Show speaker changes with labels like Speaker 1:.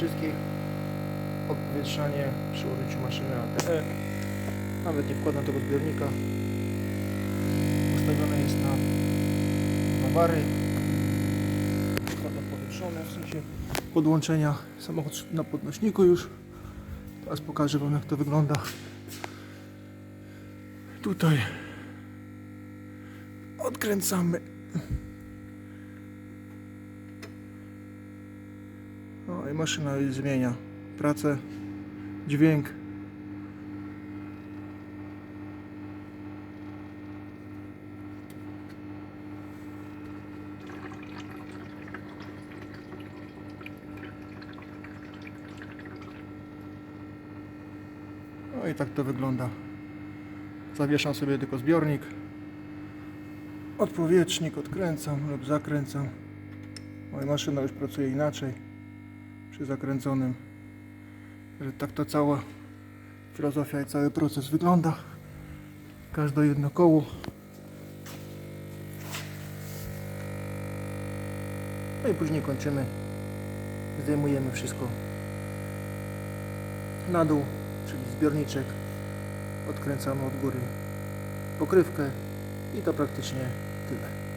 Speaker 1: wszystkich. Odpowietrzanie przy użyciu maszyny ATE. Nawet nie wkładam tego zbiornika. Ustawione jest na dwa bary. Układ odpowietrzony, w sensie podłączenia. Samochód na podnośniku już. Teraz pokażę Wam jak to wygląda. Tutaj odkręcamy. No i maszyna zmienia pracę, dźwięk. No i tak to wygląda. Zawieszam sobie tylko zbiornik. Odpowietrznik odkręcam lub zakręcam. Moja maszyna już pracuje inaczej przy zakręconym. Że tak to cała filozofia i cały proces wygląda. Każde jedno koło. No i później kończymy. Zdejmujemy wszystko na dół, czyli zbiorniczek. Odkręcamy od góry pokrywkę i to praktycznie tyle.